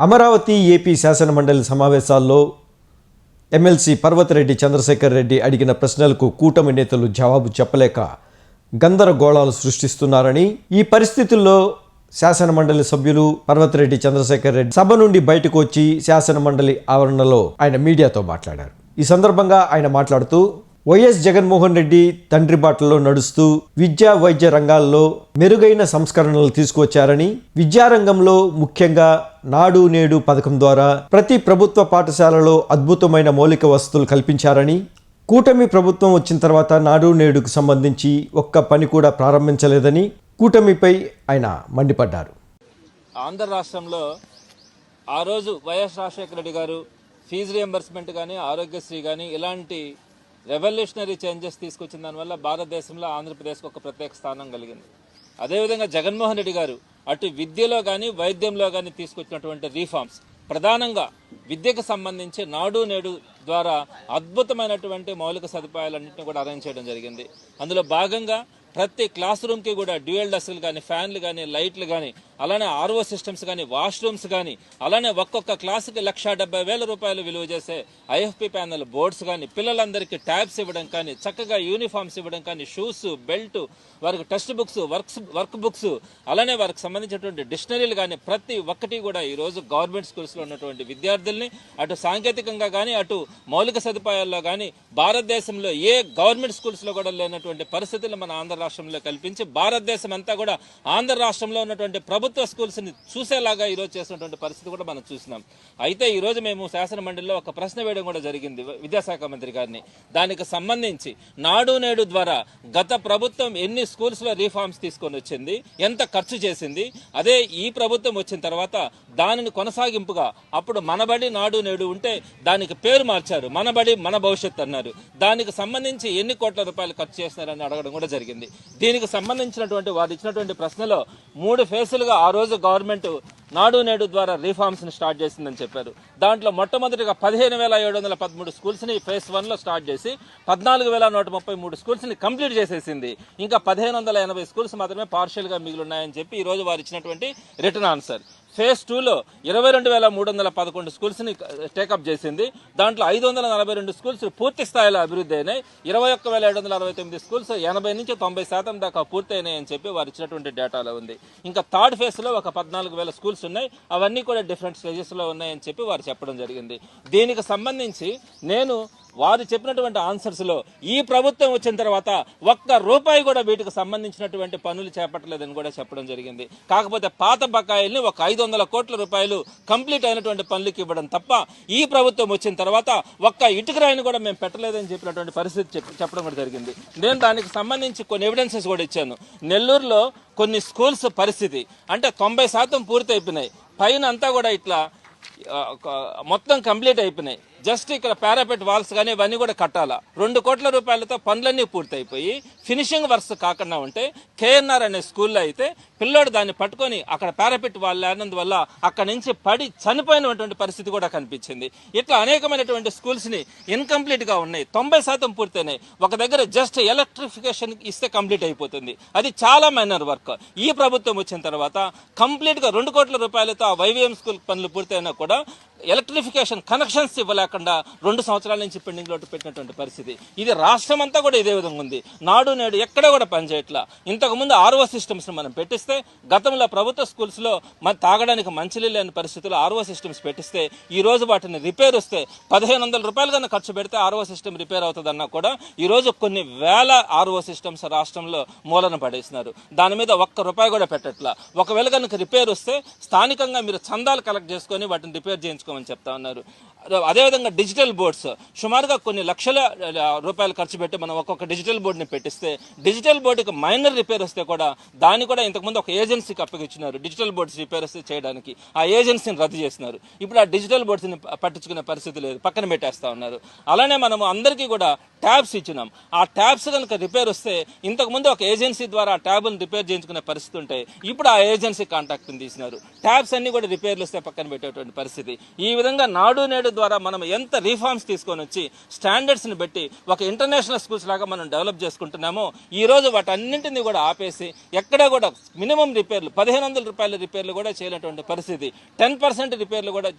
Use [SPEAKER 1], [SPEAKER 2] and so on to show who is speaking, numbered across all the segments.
[SPEAKER 1] Amaravati AP శాసనమండలి సమావేశాల్లో MLC Parvathireddy Chandrasekhar Reddy అడిగిన ప్రశ్నలకు కూటమి నేతలు జవాబు చెప్పలేక గందరగోళాలు సృష్టిస్తున్నారని ఈ పరిస్థితుల్లో శాసనమండలి సభ్యులు పర్వతిరెడ్డి చంద్రశేఖర్ రెడ్డి సభ నుండి బయటకు వచ్చి శాసనమండలి ఆవరణలో ఆయన మీడియాతో మాట్లాడారు. ఈ సందర్భంగా ఆయన మాట్లాడుతూ వైఎస్ జగన్మోహన్ రెడ్డి తండ్రి బాటలో నడుస్తూ విద్యా వైద్య రంగాల్లో మెరుగైన సంస్కరణలు తీసుకువచ్చారని విద్యారంగంలో ముఖ్యంగా నాడు నేడు పథకం ద్వారా ప్రతి ప్రభుత్వ పాఠశాలలో అద్భుతమైన మౌలిక వసతులు కల్పించారని కూటమి ప్రభుత్వం వచ్చిన తర్వాత నాడు నేడుకు సంబంధించి ఒక్క పని కూడా ప్రారంభించలేదని కూటమిపై ఆయన మండిపడ్డారు.
[SPEAKER 2] ఆంధ్ర రాష్ట్రంలో ఆ రోజు వైఎస్ రాజశేఖర రెడ్డి గారు ఫీజు రియంబర్స్మెంట్ కానీ ఆరోగ్యశ్రీ కానీ ఇలాంటి రెవల్యూషనరీ చేంజెస్ తీసుకొచ్చిన దానివల్ల భారతదేశంలో ఆంధ్రప్రదేశ్కి ఒక ప్రత్యేక స్థానం కలిగింది. అదేవిధంగా జగన్మోహన్ రెడ్డి గారు అటు విద్యలో కానీ వైద్యంలో కానీ తీసుకొచ్చినటువంటి రీఫార్మ్స్ ప్రధానంగా విద్యకు సంబంధించి నాడు నేడు ద్వారా అద్భుతమైనటువంటి మౌలిక సదుపాయాలన్నింటినీ కూడా అరేంజ్ చేయడం జరిగింది. అందులో భాగంగా ప్రతి క్లాస్ రూమ్కి కూడా డ్యూయల్ డస్సులు కానీ ఫ్యాన్లు కానీ లైట్లు కానీ అలానే ఆర్ఓ సిస్టమ్స్ కానీ వాష్రూమ్స్ కానీ అలానే ఒక్కొక్క క్లాసుకి లక్ష డెబ్బై వేల రూపాయలు విలువ చేసే ఐఎఫ్పి ప్యానల్ బోర్డ్స్ కానీ పిల్లలందరికీ ట్యాబ్స్ ఇవ్వడం కానీ చక్కగా యూనిఫామ్స్ ఇవ్వడం కానీ షూస్ బెల్ట్ వారికి text books works work books అలానే వారికి సంబంధించినటువంటి డిక్షనరీలు కానీ ప్రతి ఒక్కటి కూడా ఈ రోజు గవర్నమెంట్ స్కూల్స్లో ఉన్నటువంటి విద్యార్థుల్ని అటు సాంకేతికంగా కానీ అటు మౌలిక సదుపాయాల్లో కానీ భారతదేశంలో ఏ గవర్నమెంట్ స్కూల్స్లో కూడా లేనటువంటి పరిస్థితులు మన ఆంధ్ర రాష్ట్రంలో కల్పించి భారతదేశం అంతా కూడా ఆంధ్ర రాష్ట్రంలో ఉన్నటువంటి ప్రభుత్వ ప్రభుత్వ స్కూల్స్ని చూసేలాగా ఈరోజు చేసినటువంటి పరిస్థితి కూడా మనం చూసినాం. అయితే ఈరోజు మేము శాసన మండలిలో ఒక ప్రశ్న వేయడం కూడా జరిగింది విద్యాశాఖ మంత్రి గారిని. దానికి సంబంధించి నాడు నేడు ద్వారా గత ప్రభుత్వం ఎన్ని స్కూల్స్లో రీఫార్మ్స్ తీసుకొని వచ్చింది ఎంత ఖర్చు చేసింది అదే ఈ ప్రభుత్వం వచ్చిన తర్వాత దానిని కొనసాగింపుగా అప్పుడు మనబడి నాడు నేడు ఉంటే దానికి పేరు మార్చారు. మనబడి మన భవిష్యత్ అన్నారు. దానికి సంబంధించి ఎన్ని కోట్ల రూపాయలు ఖర్చు చేస్తున్నారని అడగడం కూడా జరిగింది. దీనికి సంబంధించినటువంటి వారు ఇచ్చినటువంటి ప్రశ్నలో మూడు ఫేసులుగా ఆ రోజు గవర్నమెంట్ నాడు నేడు ద్వారా రీఫార్మ్స్ని స్టార్ట్ చేసిందని చెప్పారు. దాంట్లో మొట్టమొదటిగా పదిహేను వేల ఏడు వందల పదమూడు స్కూల్స్ని ఫేస్ వన్లో స్టార్ట్ చేసి పద్నాలుగు వేల నూట ముప్పై మూడు స్కూల్స్ని కంప్లీట్ చేసేసింది. ఇంకా పదిహేను వందల ఎనభై స్కూల్స్ మాత్రమే పార్షియల్గా మిగిలి ఉన్నాయని చెప్పి ఈ రోజు వారు ఇచ్చినటువంటి రిటర్న్ ఆన్సర్ ఫేజ్ టూలో ఇరవై రెండు వేల మూడు వందల పదకొండు స్కూల్స్ని టేకప్ చేసింది. దాంట్లో ఐదు వందల నలభై రెండు స్కూల్స్ పూర్తి స్థాయిలో అభివృద్ధి అయినాయి. ఇరవై ఒక్క వేల ఏడు వందల అరవై తొమ్మిది స్కూల్స్ ఎనభై నుంచి తొంభై శాతం దాకా పూర్తయినాయి అని చెప్పి వారు ఇచ్చినటువంటి డేటాలో ఉంది. ఇంకా థర్డ్ ఫేజ్లో ఒక పద్నాలుగు వేల స్కూల్స్ ఉన్నాయి. అవన్నీ కూడా డిఫరెంట్ స్టేజెస్లో ఉన్నాయని చెప్పి వారు చెప్పడం జరిగింది. దీనికి సంబంధించి నేను వారు చెప్పినటువంటి ఆన్సర్స్లో ఈ ప్రభుత్వం వచ్చిన తర్వాత ఒక్క రూపాయి కూడా వీటికి సంబంధించినటువంటి పనులు చేపట్టలేదని కూడా చెప్పడం జరిగింది. కాకపోతే పాత బకాయిల్ని ఒక ఐదు వందల కోట్ల రూపాయలు కంప్లీట్ అయినటువంటి పనులకి ఇవ్వడం తప్ప ఈ ప్రభుత్వం వచ్చిన తర్వాత ఒక్క ఇటుకరాయిని కూడా మేము పెట్టలేదని చెప్పినటువంటి పరిస్థితి చెప్పడం కూడా జరిగింది. నేను దానికి సంబంధించి కొన్ని ఎవిడెన్సెస్ కూడా ఇచ్చాను. నెల్లూరులో కొన్ని స్కూల్స్ పరిస్థితి అంటే తొంభై శాతం పూర్తి అయిపోయినాయి పైన అంతా కూడా ఇట్లా మొత్తం కంప్లీట్ అయిపోయినాయి. జస్ట్ ఇక్కడ పారాపెట్ వాల్స్ కానీ ఇవన్నీ కూడా కట్టాలా? రెండు కోట్ల రూపాయలతో పనులన్నీ పూర్తయిపోయి ఫినిషింగ్ వర్క్స్ కాకుండా ఉంటే కేఎన్ఆర్ అనే స్కూల్లో అయితే పిల్లోడు దాన్ని పట్టుకొని అక్కడ పారాపెట్ వాళ్ళు లేనందువల్ల అక్కడ నుంచి పడి చనిపోయినటువంటి పరిస్థితి కూడా కనిపించింది. ఇట్లా అనేకమైనటువంటి స్కూల్స్ని ఇన్కంప్లీట్గా ఉన్నాయి. తొంభై శాతం పూర్తయినాయి. ఒక దగ్గర జస్ట్ ఎలక్ట్రిఫికేషన్ ఇస్తే కంప్లీట్ అయిపోతుంది. అది చాలా మైనర్ వర్క్ ఈ ప్రభుత్వం వచ్చిన తర్వాత కంప్లీట్గా రెండు కోట్ల రూపాయలతో ఆ వైవిఎం స్కూల్ పనులు పూర్తయినా కూడా ఎలక్ట్రిఫికేషన్ కనెక్షన్స్ ఇవ్వలేకుండా రెండు సంవత్సరాల నుంచి పెండింగ్ లోటు పెట్టినటువంటి పరిస్థితి. ఇది రాష్ట్రం అంతా కూడా ఇదే విధంగా ఉంది. నాడు నేడు ఎక్కడ కూడా పనిచేయట్లా ఇంతకుముందు ఆర్ఓ సిస్టమ్స్ మనం పెట్టిస్తే గతంలో ప్రభుత్వ స్కూల్స్లో మన తాగడానికి మంచినీళ్ళు లేని పరిస్థితుల్లో ఆర్ఓ సిస్టమ్స్ పెట్టిస్తే ఈ రోజు వాటిని రిపేర్ వస్తే పదిహేను వందల రూపాయలు కన్నా ఖర్చు పెడితే ఆర్ఓ సిస్టమ్ రిపేర్ అవుతుందన్నా కూడా ఈ రోజు కొన్ని వేల ఆర్ఓ సిస్టమ్స్ రాష్ట్రంలో మూలన పడేసినారు. దాని మీద ఒక్క రూపాయి కూడా పెట్టట్లా. ఒకవేళ కనుక రిపేర్ వస్తే స్థానికంగా మీరు చందాలు కలెక్ట్ చేసుకొని వాటిని రిపేర్ చేయించుకోమని చెప్తా ఉన్నారు. అదేవిధంగా డిజిటల్ బోర్డ్స్ సుమారుగా కొన్ని లక్షల రూపాయలు ఖర్చు పెట్టి మనం ఒక్కొక్క డిజిటల్ బోర్డుని పెట్టిస్తే డిజిటల్ బోర్డుకి మైనర్ రిపేర్ వస్తే కూడా దాన్ని కూడా ఇంతకుముందు ఒక ఏజెన్సీకి అప్పగించినారు. డిజిటల్ బోర్డ్స్ రిపేర్ వస్తే చేయడానికి ఆ ఏజెన్సీని రద్దు చేసినారు. ఇప్పుడు ఆ డిజిటల్ బోర్డ్స్ని పట్టించుకునే పరిస్థితి లేదు. పక్కన పెట్టేస్తా ఉన్నారు. అలానే మనం అందరికీ కూడా ట్యాబ్స్ ఇచ్చినాం. ఆ ట్యాబ్స్ కనుక రిపేర్ వస్తే ఇంతకుముందు ఒక ఏజెన్సీ ద్వారా ఆ ట్యాబ్ని రిపేర్ చేయించుకునే పరిస్థితి ఉంటే ఇప్పుడు ఆ ఏజెన్సీ కాంటాక్ట్ని తీసినారు. ట్యాబ్స్ అన్ని కూడా రిపేర్లు వస్తే పక్కన పెట్టేటువంటి పరిస్థితి. ఈ విధంగా నాడు నేడు ద్వారా మనం ఎంత రీఫార్మ్స్ తీసుకొని వచ్చి స్టాండర్డ్స్ని బట్టి ఒక ఇంటర్నేషనల్ స్కూల్స్ లాగా మనం డెవలప్ చేసుకుంటున్నామో ఈరోజు వాటన్నింటినీ కూడా ఆపేసి ఎక్కడ కూడా మినిమం రిపేర్లు పదిహేను వందల రూపాయల రిపేర్లు కూడా చేయనటువంటి పరిస్థితి. టెన్ పర్సెంట్ రిపేర్లు కూడా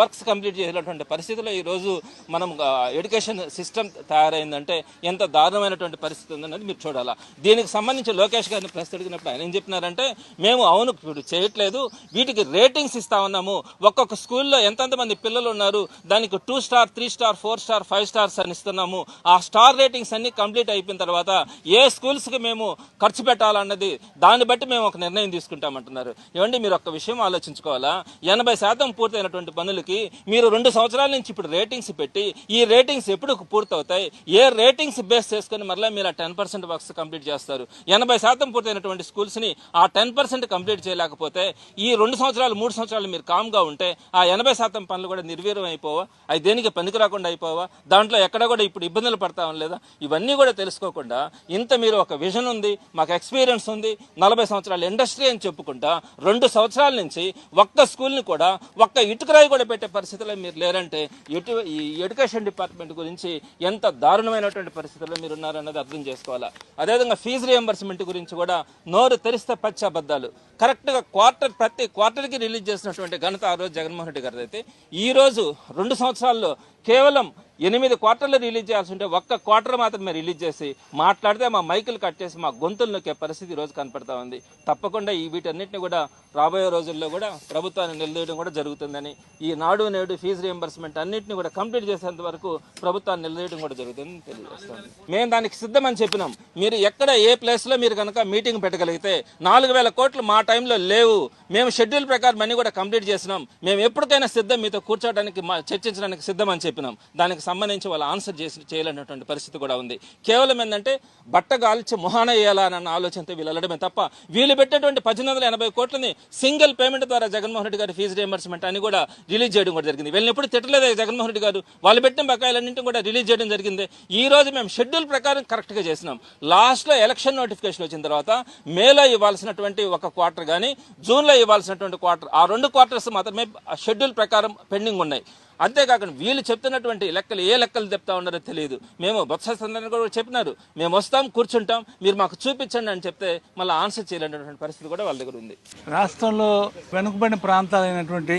[SPEAKER 2] వర్క్స్ కంప్లీట్ చేసినటువంటి పరిస్థితిలో ఈరోజు మనం ఎడ్యుకేషన్ సిస్టమ్ తయారైందంటే ఎంత దారుణమైనటువంటి పరిస్థితి ఉందన్నది మీరు చూడాలా. దీనికి సంబంధించి లోకేష్ గారిని ప్రశ్న అడిగినప్పుడు ఆయన ఏం చెప్పినారంటే మేము అవును ఇప్పుడు చేయట్లేదు వీటికి రేటింగ్స్ ఇస్తా ఉన్నాము. ఒక్కొక్క స్కూల్లో ఎంతెంత మంది పిల్లలు ఉన్నారు దానికి two star three star four star five stars అని ఇస్తున్నాము. ఆ స్టార్ రేటింగ్స్ అన్ని కంప్లీట్ అయిపోయిన తర్వాత ఏ స్కూల్స్కి మేము ఖర్చు పెట్టాలన్నది దాన్ని బట్టి మేము ఒక నిర్ణయం తీసుకుంటామంటున్నారు. ఏమండి మీరు ఒక్క విషయం ఆలోచించుకోవాలా? ఎనభై శాతం పూర్తయినటువంటి పనులకి మీరు రెండు సంవత్సరాల నుంచి ఇప్పుడు రేటింగ్స్ పెట్టి ఈ రేటింగ్స్ ఎప్పుడు పూర్తవుతాయి? ఏ రేటింగ్స్ బేస్ చేసుకుని మరలా మీరు ఆ టెన్ పర్సెంట్ వర్క్స్ కంప్లీట్ చేస్తారు? ఎనభై శాతం పూర్తయినటువంటి స్కూల్స్ని ఆ టెన్ పర్సెంట్ కంప్లీట్ చేయలేకపోతే ఈ రెండు సంవత్సరాలు మూడు సంవత్సరాలు మీరు కామ్గా ఉంటే ఆ ఎనభై శాతం పనులు కూడా నిర్వీర్యం అయిపోవా? అవి దేనికి పనికి రాకుండా అయిపోవా? దాంట్లో ఎక్కడ కూడా ఇప్పుడు ఇబ్బందులు పడతా లేదా ఇవన్నీ కూడా తెలుసుకోకుండా ఇంత మీరు ఒక విజన్ ఉంది మాకు ఎక్స్పీరియన్స్ ఉంది నలభై సంవత్సరాల ఇండస్ట్రీ అని చెప్పుకుంటా రెండు సంవత్సరాల నుంచి ఒక్క స్కూల్ని కూడా ఒక్క ఇటుకరాయి కూడా పెట్టే పరిస్థితిలో మీరు లేరంటే ఎటు ఈ ఎడ్యుకేషన్ డిపార్ట్మెంట్ గురించి ఎంత దారుణమైనటువంటి పరిస్థితుల్లో మీరు ఉన్నారన్నది అర్థం చేసుకోవాలా? అదేవిధంగా ఫీజు రియంబర్స్మెంట్ గురించి కూడా నోరు తెరిస్తే పచ్చి అబద్ధాలు. కరెక్ట్గా క్వార్టర్ ప్రతి క్వార్టర్కి రిలీజ్ చేసినటువంటి ఘనత ఆ రోజు జగన్మోహన్ రెడ్డి గారిది అయితే ఈరోజు రెండు సంవత్సరాల్లో కేవలం ఎనిమిది క్వార్టర్లు రిలీజ్ చేయాల్సి ఉంటే ఒక్క క్వార్టర్ మాత్రమే రిలీజ్ చేసి మాట్లాడితే మా మైకులు కట్ చేసి మా గొంతులు నొక్కే పరిస్థితి ఈరోజు రోజు కనపడతా ఉంది. తప్పకుండా ఈ వీటన్నిటిని కూడా రాబోయే రోజుల్లో కూడా ప్రభుత్వాన్ని నిలదీయడం కూడా జరుగుతుందని ఈ నాడు నేడు ఫీజు రియంబర్స్మెంట్ అన్నింటిని కూడా కంప్లీట్ చేసేంత వరకు ప్రభుత్వాన్ని నిలదీయడం కూడా జరుగుతుందని తెలియజేస్తాను మేము దానికి సిద్ధమని చెప్పినాం. మీరు ఎక్కడ ఏ ప్లేస్లో మీరు కనుక మీటింగ్ పెట్టగలిగితే నాలుగు వేల కోట్లు మా టైంలో లేవు. మేము షెడ్యూల్ ప్రకారం అన్నీ కూడా కంప్లీట్ చేసినాం. మేము ఎప్పటికైనా సిద్ధం మీతో కూర్చోవడానికి మా- చర్చించడానికి సిద్ధం అని చెప్పినాం. దానికి సంబంధించి వాళ్ళు ఆన్సర్ చేసి చేయలేనటువంటి పరిస్థితి కూడా ఉంది. కేవలం ఏంటంటే బట్ట గాల్చి మొహాన వేయాలన్న ఆలోచనతో వీళ్ళు వెళ్ళడమే తప్ప వీళ్ళు పెట్టేటువంటి పద్దెనిమిది వందల ఎనభై కోట్లని సింగిల్ పేమెంట్ ద్వారా జగన్మోహన్ రెడ్డి గారి ఫీజు రియంబర్స్మెంట్ అని కూడా రిలీజ్ చేయడం కూడా జరిగింది. వీళ్ళని ఎప్పుడు తిట్టలేదు జగన్మోహన్ రెడ్డి గారు? వాళ్ళు పెట్టిన బకాయిలన్నింటిని కూడా రిలీజ్ చేయడం జరిగింది. ఈ రోజు మేము షెడ్యూల్ ప్రకారం కరెక్ట్గా చేసినాం. లాస్ట్లో ఎలక్షన్ నోటిఫికేషన్ వచ్చిన తర్వాత మేలో ఇవ్వాల్సినటువంటి ఒక క్వార్టర్ కానీ జూన్లో ఇవ్వాల్సినటువంటి క్వార్టర్ ఆ రెండు క్వార్టర్స్ మాత్రమే షెడ్యూల్ ప్రకారం పెండింగ్ ఉన్నాయి. అంతేకాకుండా వీళ్ళు చెప్తున్నటువంటి లెక్కలు ఏ లెక్కలు చెప్తా ఉన్నారో తెలియదు. మేము బొత్స సందర్భంగా కూడా చెప్పినారు. మేము వస్తాం కూర్చుంటాం మీరు మాకు చూపించండి అని చెప్తే మళ్ళీ ఆన్సర్ చేయలేనటువంటి పరిస్థితి కూడా వాళ్ళ దగ్గర ఉంది.
[SPEAKER 3] రాష్ట్రంలో వెనుకబడిన ప్రాంతాలైనటువంటి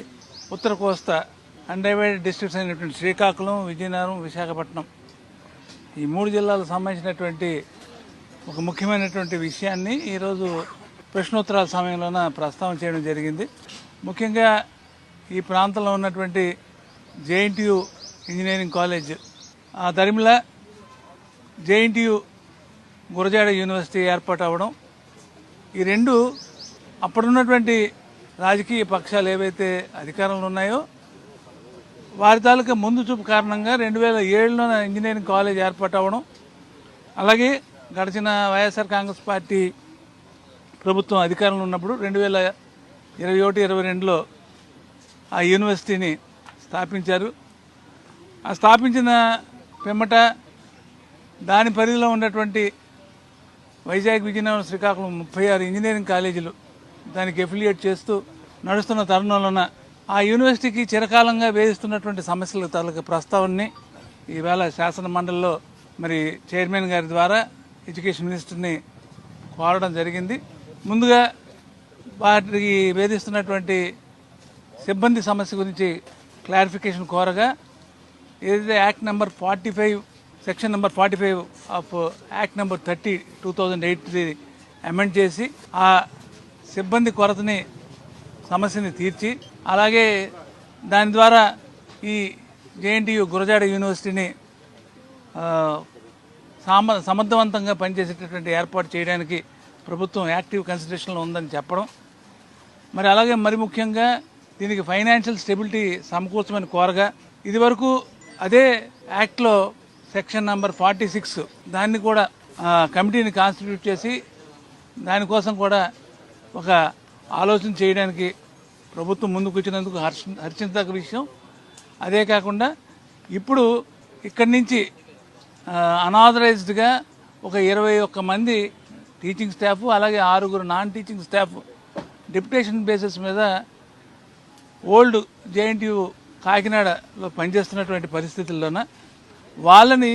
[SPEAKER 3] ఉత్తర కోస్తా అన్డైవైడెడ్ డిస్ట్రిక్ట్స్ అయినటువంటి శ్రీకాకుళం విజయనగరం విశాఖపట్నం ఈ మూడు జిల్లాలకు సంబంధించినటువంటి ఒక ముఖ్యమైనటువంటి విషయాన్ని ఈరోజు ప్రశ్నోత్తరాల సమయంలోన ప్రస్తావన చేయడం జరిగింది. ముఖ్యంగా ఈ ప్రాంతంలో ఉన్నటువంటి జేఎన్టీయు ఇంజనీరింగ్ కాలేజ్. ఆ దరిమిల జేఎన్టీయు గురజాడ యూనివర్సిటీ ఏర్పాటు అవ్వడం ఈ రెండు అప్పుడున్నటువంటి రాజకీయ పక్షాలు ఏవైతే అధికారంలో ఉన్నాయో వారి తాలూకా ముందు చూపు కారణంగా రెండు వేల ఏడులో ఇంజనీరింగ్ కాలేజ్ ఏర్పాటు అవ్వడం అలాగే గడిచిన వైఎస్ఆర్ కాంగ్రెస్ పార్టీ ప్రభుత్వం అధికారంలో ఉన్నప్పుడు రెండు వేల ఇరవై ఒకటి ఇరవై రెండులో ఆ యూనివర్సిటీని స్థాపించారు. ఆ స్థాపించిన పిమ్మట దాని పరిధిలో ఉన్నటువంటి వైజాగ్ విజయనగరం శ్రీకాకుళం ముప్పై ఆరు ఇంజనీరింగ్ కాలేజీలు దానికి ఎఫిలియేట్ చేస్తూ నడుస్తున్న తరుణంలోన ఆ యూనివర్సిటీకి చిరకాలంగా వేధిస్తున్నటువంటి సమస్యల తాలూకా ప్రస్తావనని ఈవేళ శాసన మండలిలో మరి చైర్మన్ గారి ద్వారా ఎడ్యుకేషన్ మినిస్టర్ని కోరడం జరిగింది. ముందుగా వాటికి వేధిస్తున్నటువంటి సిబ్బంది సమస్య గురించి క్లారిఫికేషన్ కోరగా ఏదైతే act number forty five section number forty five of act number thirty two thousand eight amend చేసి ఆ సిబ్బంది కొరతని సమస్యని తీర్చి అలాగే దాని ద్వారా ఈ జేఎన్టీయు గురజాడ యూనివర్సిటీని సమ సామ సమర్థవంతంగా పనిచేసేటటువంటి ఏర్పాటు చేయడానికి ప్రభుత్వం యాక్టివ్ కన్సిడరేషన్లో ఉందని చెప్పడం. మరి అలాగే మరి ముఖ్యంగా దీనికి ఫైనాన్షియల్ స్టెబిలిటీ సమకూర్చమని కోరగా ఇదివరకు అదే యాక్ట్లో సెక్షన్ నంబర్ ఫార్టీ సిక్స్ దాన్ని కూడా కమిటీని కాన్స్టిట్యూట్ చేసి దానికోసం కూడా ఒక ఆలోచన చేయడానికి ప్రభుత్వం ముందుకు వచ్చినందుకు హర్ష హర్షించదగ్గ విషయం. అదే కాకుండా ఇప్పుడు ఇక్కడి నుంచి అనాథరైజ్డ్గా ఒక ఇరవై ఒక్క మంది టీచింగ్ స్టాఫ్ అలాగే ఆరుగురు non teaching staff deputation basis మీద ఓల్డ్ జేఎన్టీయు కాకినాడలో పనిచేస్తున్నటువంటి పరిస్థితుల్లోన వాళ్ళని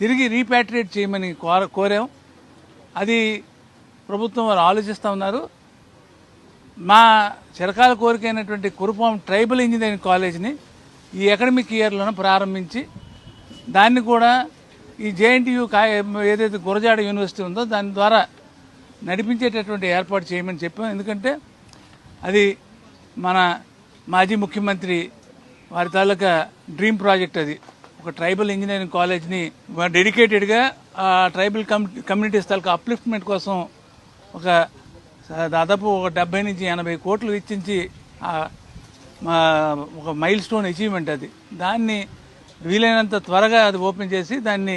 [SPEAKER 3] తిరిగి రీపాట్రియేట్ చేయమని కోర కోరాం. అది ప్రభుత్వం వారు ఆలోచిస్తూ ఉన్నారు. మా చిరకాల కోరిక అయినటువంటి కురుపాం ట్రైబల్ ఇంజనీరింగ్ కాలేజ్ని ఈ అకాడమిక్ ఇయర్లోనే ప్రారంభించి దాన్ని కూడా ఈ జేఎన్టీయూ కా ఏదైతే గురజాడ యూనివర్సిటీ ఉందో దాని ద్వారా నడిపించేటటువంటి ఏర్పాటు చేయమని చెప్పాం. ఎందుకంటే అది మన మాజీ ముఖ్యమంత్రి వారి తాలూకా డ్రీమ్ ప్రాజెక్ట్ అది. ఒక ట్రైబల్ ఇంజనీరింగ్ కాలేజ్ని డెడికేటెడ్గా ఆ ట్రైబల్ కమ్యూనిటీస్ తాలూకా అప్లిఫ్ట్మెంట్ కోసం ఒక దాదాపు ఒక డెబ్బై నుంచి ఎనభై కోట్లు వెచ్చించి ఒక మైల్ స్టోన్ అచీవ్మెంట్ అది. దాన్ని వీలైనంత త్వరగా అది ఓపెన్ చేసి దాన్ని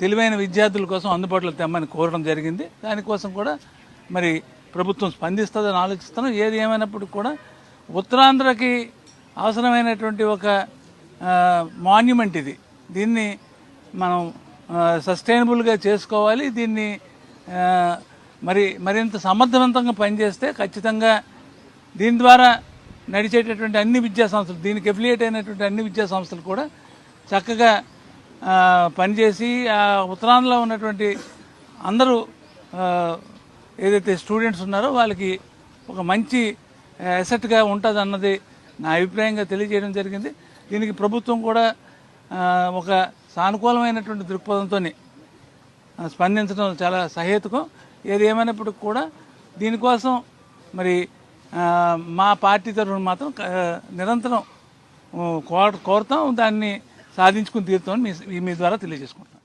[SPEAKER 3] తెలివైన విద్యార్థుల కోసం అందుబాటులో తెమ్మని కోరడం జరిగింది. దానికోసం కూడా మరి ప్రభుత్వం స్పందిస్తుందని ఆలోచిస్తున్నాం. ఏది ఏమైనప్పటికీ కూడా ఉత్తరాంధ్రకి అవసరమైనటువంటి ఒక మాన్యుమెంట్ ఇది. దీన్ని మనం సస్టైనబుల్గా చేసుకోవాలి. దీన్ని మరి మరింత సమర్థవంతంగా పనిచేస్తే ఖచ్చితంగా దీని ద్వారా నడిచేటటువంటి అన్ని విద్యా సంస్థలు దీనికి ఎఫిలియేట్ అయినటువంటి అన్ని విద్యా సంస్థలు కూడా చక్కగా పనిచేసి ఆ ఉత్తరాంధ్రలో ఉన్నటువంటి అందరూ ఏదైతే స్టూడెంట్స్ ఉన్నారో వాళ్ళకి ఒక మంచి అసెట్గా ఉంటుంది అన్నది నా అభిప్రాయంగా తెలియజేయడం జరిగింది. దీనికి ప్రభుత్వం కూడా ఒక సానుకూలమైనటువంటి దృక్పథంతో స్పందించడం చాలా సహేతుకం. ఏది ఏమైనప్పటికి కూడా దీనికోసం మరి మా పార్టీ తరఫున మాత్రం నిరంతరం కోరుతాం. దాన్ని సాధించుకుని తీరుతామని మీ మీ ద్వారా తెలియజేసుకుంటాం